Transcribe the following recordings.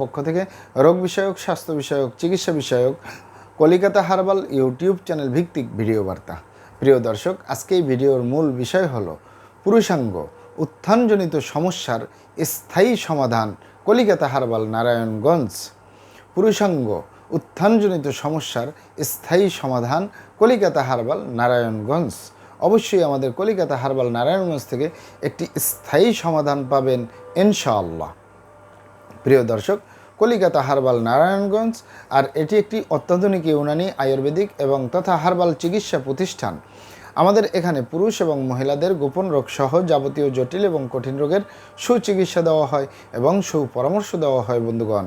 পক্ষ থেকে রোগ বিষয়ক, স্বাস্থ্য বিষয়ক, চিকিৎসা বিষয়ক, কলিকাতা হারবাল ইউটিউব চ্যানেল ভিত্তিক ভিডিও বার্তা। প্রিয় দর্শক, আজকে এই ভিডিওর মূল বিষয় হলো পুরুষাঙ্গ উত্থানজনিত সমস্যার স্থায়ী সমাধান কলিকাতা হারবাল নারায়ণগঞ্জ। পুরুষাঙ্গ উত্থানজনিত সমস্যার স্থায়ী সমাধান কলিকাতা হারবাল নারায়ণগঞ্জ। অবশ্যই আমাদের কলিকাতা হারবাল নারায়ণগঞ্জ থেকে একটি স্থায়ী সমাধান পাবেন ইনশাআল্লাহ। প্রিয় দর্শক, কলিকাতা হারবাল নারায়ণগঞ্জ আর এটি একটি অত্যাধুনিক ইউনানি আয়ুর্বেদিক এবং তথা হারবাল চিকিৎসা প্রতিষ্ঠান। আমাদের এখানে পুরুষ এবং মহিলাদের গোপন রোগ সহ যাবতীয় জটিল এবং কঠিন রোগের সুচিকিৎসা দেওয়া হয় এবং সুপরামর্শ দেওয়া হয় বন্ধুগণ।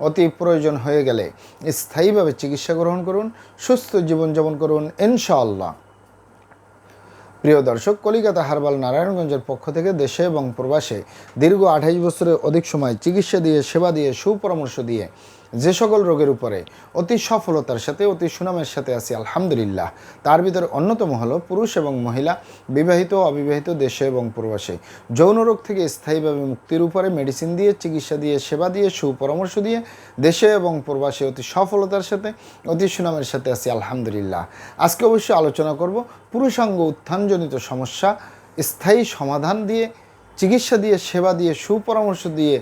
অতি প্রয়োজন হয়ে গেলে স্থায়ীভাবে চিকিৎসা গ্রহণ করুন, সুস্থ জীবনযাপন করুন, ইনশাআল্লাহ। প্রিয় দর্শক, কলিকাতা হারবাল নারায়ণগঞ্জের পক্ষ থেকে দেশে এবং প্রবাসে দীর্ঘ আঠাইশ বছরের অধিক সময় চিকিৎসা দিয়ে, সেবা দিয়ে, সুপরামর্শ দিয়ে যে সকল রোগের উপরে অতি সফলতার সাথে, অতি সুনামের সাথে আছি, আলহামদুলিল্লাহ। তার ভিতরে অন্যতম হলো পুরুষ এবং মহিলা, বিবাহিত অবিবাহিত দেশে এবং প্রবাসে। যৌন রোগ থেকে স্থায়ীভাবে মুক্তির উপরে মেডিসিন দিয়ে, চিকিৎসা দিয়ে, সেবা দিয়ে, সুপরামর্শ দিয়ে দেশে এবং প্রবাসে অতি সফলতার সাথে, অতি সুনামের সাথে আছি, আলহামদুলিল্লাহ। আজকে অবশ্যই আলোচনা করব পুরুষাঙ্গ উত্থানজনিত সমস্যা, স্থায়ী সমাধান দিয়ে, চিকিৎসা দিয়ে, সেবা দিয়ে, সুপরামর্শ দিয়ে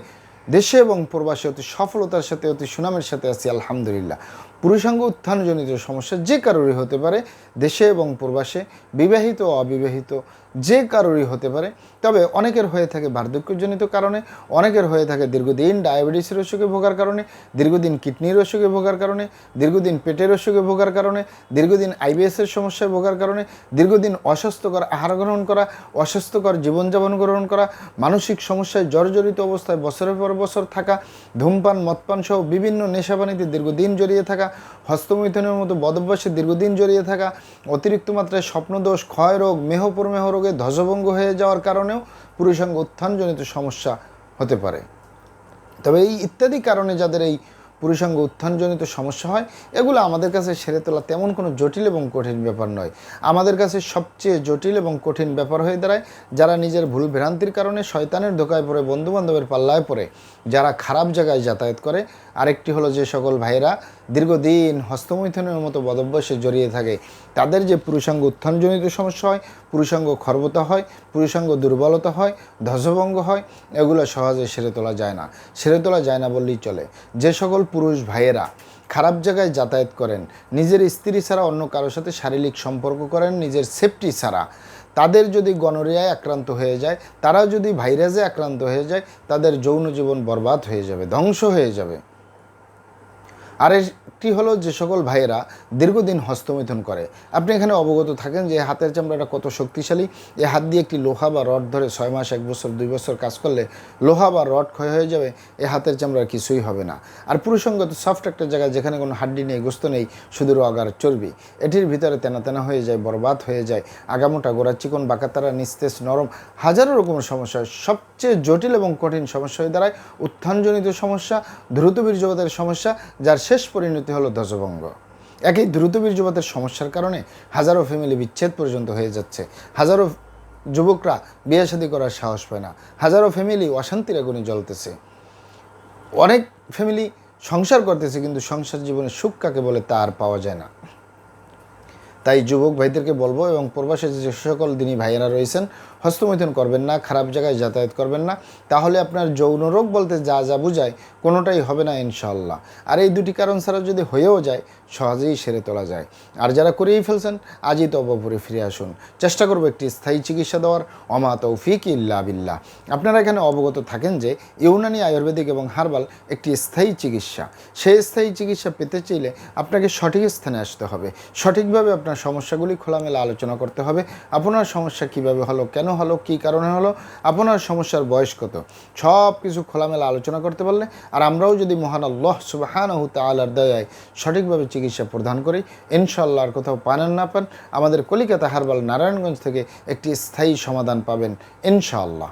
দেশে এবং প্রবাসে অতি সফলতার সাথে অতি সুনামের সাথে আছি আলহামদুলিল্লাহ। পুরুষাঙ্গ উত্থানজনিত সমস্যা যে কারোরই হতে পারে, দেশে এবং প্রবাসে, বিবাহিত অবিবাহিত যে কারোরই হতে পারে। তবে অনেকের হয়ে থাকে বার্ধক্যজনিত কারণে, অনেকের হয়ে থাকে দীর্ঘদিন ডায়াবেটিসের অসুখে ভোগার কারণে, দীর্ঘদিন কিডনির অসুখে ভোগার কারণে, দীর্ঘদিন পেটের অসুখে ভোগার কারণে, দীর্ঘদিন আইবিএসের সমস্যায় ভোগার কারণে, দীর্ঘদিন অস্বাস্থ্যকর আহার গ্রহণ করা, অস্বাস্থ্যকর জীবনযাপন গ্রহণ করা, মানসিক সমস্যায় জর্জরিত অবস্থায় বছরের পর বছর থাকা, ধূমপান মদপান সহ বিভিন্ন নেশাবানিতে দীর্ঘদিন জড়িয়ে থাকা হস্তমৈথনের মতো বদভ্যাসে দীর্ঘদিন জড়িয়ে থাকা অতিরিক্ত মাত্রায় স্বপ্নদোষ ক্ষয় রোগ মেহপ্রমেহ রোগে ধ্বজভঙ্গ হয়ে যাওয়ার কারণেও পুরুষাঙ্গ উত্থানজনিত সমস্যা হতে পারে। তবে এই ইত্যাদি কারণে যাদের এই পুরুষাঙ্গ উত্থানজনিত সমস্যা হয়, এগুলো আমাদের কাছে সেরে তোলা তেমন কোনো জটিল এবং কঠিন ব্যাপার নয়। আমাদের কাছে সবচেয়ে জটিল এবং কঠিন ব্যাপার হয়ে দাঁড়ায় যারা নিজের ভুল ভ্রান্তির কারণে শয়তানের ধোকায় পড়ে, বন্ধুবান্ধবের পাল্লায় পড়ে, যারা খারাপ জায়গায় যাতায়াত করে। আরেকটি হলো যে সকল ভাইয়েরা দীর্ঘদিন হস্তমৈথনের মতো বদভ্যাসে জড়িয়ে থাকে। তাদের যে পুরুষাঙ্গ উত্থানজনিত সমস্যা হয়, পুরুষাঙ্গ খর্বতা হয়, পুরুষাঙ্গ দুর্বলতা হয় ধ্বজভঙ্গ হয়, এগুলো সহজে সেরে তোলা যায় না। সেরে তোলা যায় না বললেই চলে। যে সকল পুরুষ ভাইয়েরা খারাপ জায়গায় যাতায়াত করেন, নিজের স্ত্রী ছাড়া অন্য কারোর সাথে শারীরিক সম্পর্ক করেন, নিজের সেফটি ছাড়া, তাদের যদি গনোরিয়ায় আক্রান্ত হয়ে যায় তারা যদি ভাইরাসে আক্রান্ত হয়ে যায়, তাদের যৌন জীবন বরবাদ হয়ে যাবে, ধ্বংস হয়ে যাবে। আর একটি হলো যে সকল ভাইয়েরা দীর্ঘদিন হস্তমৈথুন করে। আপনি এখানে অবগত থাকেন যে হাতের চামড়াটা কত শক্তিশালী। এ হাত দিয়ে একটি লোহা বা রড ধরে ছয় মাস, এক বছর, দুই বছর কাজ করলে লোহা বা রড ক্ষয় হয়ে যাবে, এ হাতের চামড়ার কিছুই হবে না। আর পুরুষঙ্গত সফট একটা জায়গা যেখানে কোনো হাড্ডি নেই, গোস্ত নেই, শুধু আগার চর্বি। এটির ভিতরে তেনা তেনা হয়ে যায়, বরবাদ হয়ে যায়, আগামোটা গোড়া চিকন, বাঁকাতারা, নিস্তেজ, নরম, হাজারো রকমের সমস্যা। সবচেয়ে জটিল এবং কঠিন সমস্যা হয়ে দাঁড়ায় উত্থানজনিত সমস্যা, দ্রুত বীর্যপাতের সমস্যা, যার শেষ পরিণতি হলো ধ্বজভঙ্গ। একই দ্রুত বীর্যপাতের সমস্যার কারণে হাজারো ফ্যামিলি বিচ্ছেদ পর্যন্ত হয়ে যাচ্ছে। হাজারো যুবকরা বিয়ে শাদী করার সাহস পায় না। হাজারো ফ্যামিলি অশান্তির আগুনে জ্বলতেছে। অনেক ফ্যামিলি সংসার করতেছে কিন্তু সংসার জীবনে সুখ কাকে বলে তা আর পাওয়া যায় না। তাই যুবক ভাইদেরকে বলব এবং প্রবাসে যে সকল দিনই ভাইয়েরা রয়েছেন হস্তমৈথুন করবেন না, খারাপ জায়গায় যাতায়াত করবেন না। তাহলে আপনার যৌন রোগ বলতে যা যা বুঝায় কোনোটাই হবে না ইনশাল্লাহ আর এই দুটি কারণ ছাড়া যদি হয়েও যায়, সহজেই সেরে তোলা যায়। আর যারা করেই ফেলছেন, আজই তো অবপুরে ফিরে আসুন। চেষ্টা করব একটি স্থায়ী চিকিৎসা দেওয়ার। অমা তৌফিক ইল্লা বিল্লাহ। আপনারা এখানে অবগত থাকেন যে ইউনানি আয়ুর্বেদিক এবং হার্বাল একটি স্থায়ী চিকিৎসা। সেই স্থায়ী চিকিৎসা পেতে চাইলে আপনাকে সঠিক স্থানে আসতে হবে। সঠিকভাবে আপনার সমস্যাগুলি খোলামেলা আলোচনা করতে হবে। আপনার সমস্যা কীভাবে হলো, কেন হলো কি কারণে হলো? আপনার সমস্যার বয়স কত? সব কিছু খোলামেলা আলোচনা করতে পারলে, আর আমরাও যদি মহান আল্লাহ সুবাহানহু তালার দয়ায় সঠিকভাবে চিকিৎসা প্রদান করি ইনশাল্লাহ আর কোথাও পানেন না পান, আমাদের কলিকাতা হারবাল নারায়ণগঞ্জ থেকে একটি স্থায়ী সমাধান পাবেন, ইনশাআল্লাহ।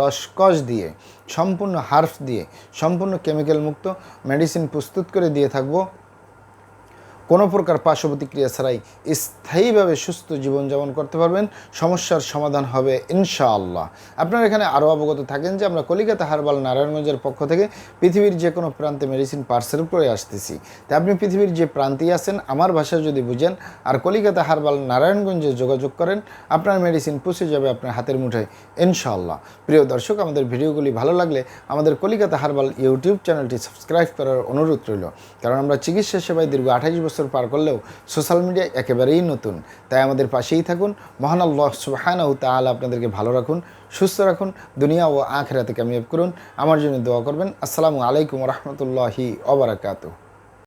রসকস দিয়ে সম্পূর্ণ হার্ফ দিয়ে সম্পূর্ণ কেমিক্যাল মুক্ত মেডিসিন প্রস্তুত করে দিয়ে থাকব। কোনো প্রকার পার্শ্ব প্রতিক্রিয়া ছাড়াই স্থায়ীভাবে সুস্থ জীবনযাপন করতে পারবেন। সমস্যার সমাধান হবে ইনশাআল্লাহ। আপনারা এখানে আরও অবগত থাকেন যে আমরা কলিকাতা হারবাল নারায়ণগঞ্জের পক্ষ থেকে পৃথিবীর যে কোনো প্রান্তে মেডিসিন পার্সেল করে আসতেছি। তাই আপনি পৃথিবীর যে প্রান্তেই আছেন, আমার ভাষায় যদি বুঝেন আর কলিকাতা হারবাল নারায়ণগঞ্জে যোগাযোগ করেন, আপনার মেডিসিন পৌঁছে যাবে আপনার হাতের মুঠোয় ইনশাআল্লাহ। প্রিয় দর্শক, আমাদের ভিডিওগুলি ভালো লাগলে আমাদের কলিকাতা হারবাল ইউটিউব চ্যানেলটি সাবস্ক্রাইব করার অনুরোধ রইল। কারণ আমরা চিকিৎসা সেবায় দীর্ঘ আঠাইশ বছর পার করলেও সোশ্যাল মিডিয়া একেবারেই নতুন। তাই আমাদের পাশেই থাকুন। মহান আল্লাহ সুবাহানাউ তাহলে আপনাদেরকে ভালো রাখুন, সুস্থ রাখুন, দুনিয়া ও আখেরাতে কামিয়াব করুন। আমার জন্য দোয়া করবেন। আসসালামু আলাইকুম রহমতুল্লাহি ওবরাকাতুহ